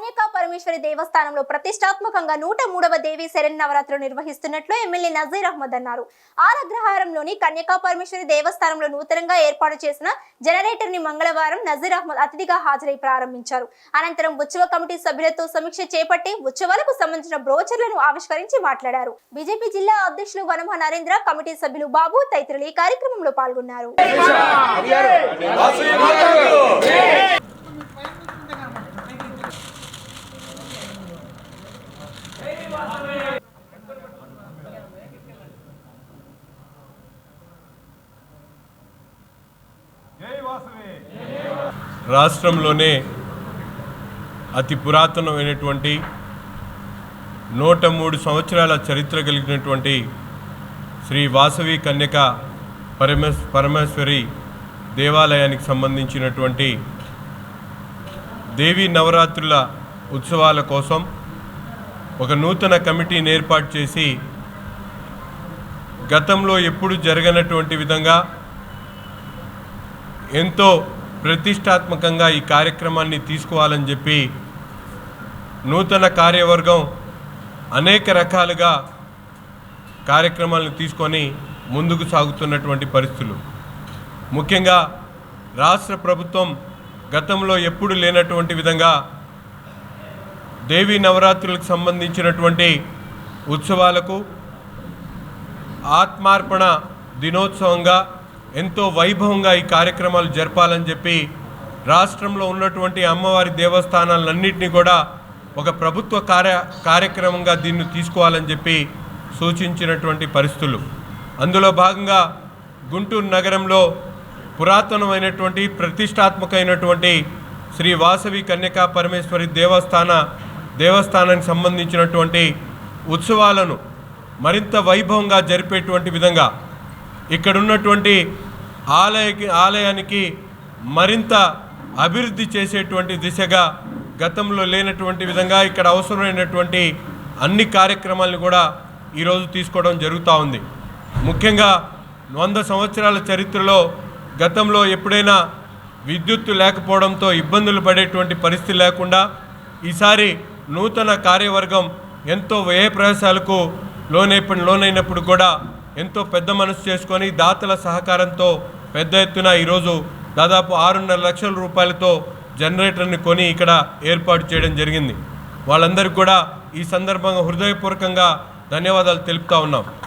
కన్యకా పరమేశ్వరి దేవస్థానంలో ప్రతిష్టాత్మకంగా నూట మూడవ దేవి శరణవరాత్రులు నిర్వహిస్తున్నట్లు ఎమ్మెల్యే నజీర్ అహ్మద్ అన్నారు. ఆరగ్రహారంలోని కన్యకా పరమేశ్వరి దేవస్థానంలో నూతనంగా ఏర్పాటు చేసిన జనరేటర్ని మంగళవారం నజీర్ అహ్మద్ అతిథిగా హాజరై ప్రారంభించారు. అనంతరం ఉత్సవ కమిటీ సభ్యులతో సమీక్ష చేపట్టి ఉత్సవాలకు సంబంధించిన బ్రోచర్లను ఆవిష్కరించి మాట్లాడారు. బీజేపీ జిల్లా అధ్యక్షులు వనమ నరేంద్ర కమిటీ సభ్యులు బాబు తదితరులు ఈ కార్యక్రమంలో పాల్గొన్నారు. రాష్ట్రంలోనే అతి పురాతనమైనటువంటి నూట మూడు సంవత్సరాల చరిత్ర కలిగినటువంటి శ్రీ వాసవి కన్యక పరమేశ్ పరమేశ్వరి దేవాలయానికి సంబంధించినటువంటి దేవీ నవరాత్రుల ఉత్సవాల కోసం ఒక నూతన కమిటీని ఏర్పాటు చేసి గతంలో ఎప్పుడు జరగనటువంటి విధంగా ఎంతో ప్రతిష్టాత్మకంగా ఈ కార్యక్రమాన్ని తీసుకోవాలని చెప్పి నూతన కార్యవర్గం అనేక రకాలుగా కార్యక్రమాలను తీసుకొని ముందుకు సాగుతున్నటువంటి పరిస్థితులు. ముఖ్యంగా రాష్ట్ర ప్రభుత్వం గతంలో ఎప్పుడు లేనటువంటి విధంగా దేవీ నవరాత్రులకు సంబంధించినటువంటి ఉత్సవాలకు ఆత్మార్పణ దినోత్సవంగా ఎంతో వైభవంగా ఈ కార్యక్రమాలు జరపాలని చెప్పి రాష్ట్రంలో ఉన్నటువంటి అమ్మవారి దేవస్థానాలన్నింటినీ కూడా ఒక ప్రభుత్వ కార్య కార్యక్రమంగా దీన్ని తీసుకోవాలని చెప్పి సూచించినటువంటి పరిస్థితులు. అందులో భాగంగా గుంటూరు నగరంలో పురాతనమైనటువంటి ప్రతిష్టాత్మకమైనటువంటి శ్రీ వాసవి కన్యకా పరమేశ్వరి దేవస్థాన దేవస్థానానికి సంబంధించినటువంటి ఉత్సవాలను మరింత వైభవంగా జరిపేటువంటి విధంగా ఇక్కడ ఉన్నటువంటి ఆలయకి ఆలయానికి మరింత అభివృద్ధి చేసేటువంటి దిశగా గతంలో లేనటువంటి విధంగా ఇక్కడ అవసరమైనటువంటి అన్ని కార్యక్రమాలను కూడా ఈరోజు తీసుకోవడం జరుగుతూ ఉంది. ముఖ్యంగా వంద సంవత్సరాల చరిత్రలో గతంలో ఎప్పుడైనా విద్యుత్తు లేకపోవడంతో ఇబ్బందులు పడేటువంటి పరిస్థితి లేకుండా ఈసారి నూతన కార్యవర్గం ఎంతో వ్యయ ప్రయాసాలకు లోనైప లోనైనప్పుడు కూడా ఎంతో పెద్ద మనసు చేసుకొని దాతల సహకారంతో పెద్ద ఎత్తున ఈరోజు దాదాపు ఆరున్నర లక్షల రూపాయలతో జనరేటర్ని కొని ఇక్కడ ఏర్పాటు చేయడం జరిగింది. వాళ్ళందరికీ కూడా ఈ సందర్భంగా హృదయపూర్వకంగా ధన్యవాదాలు తెలుపుతా ఉన్నాం.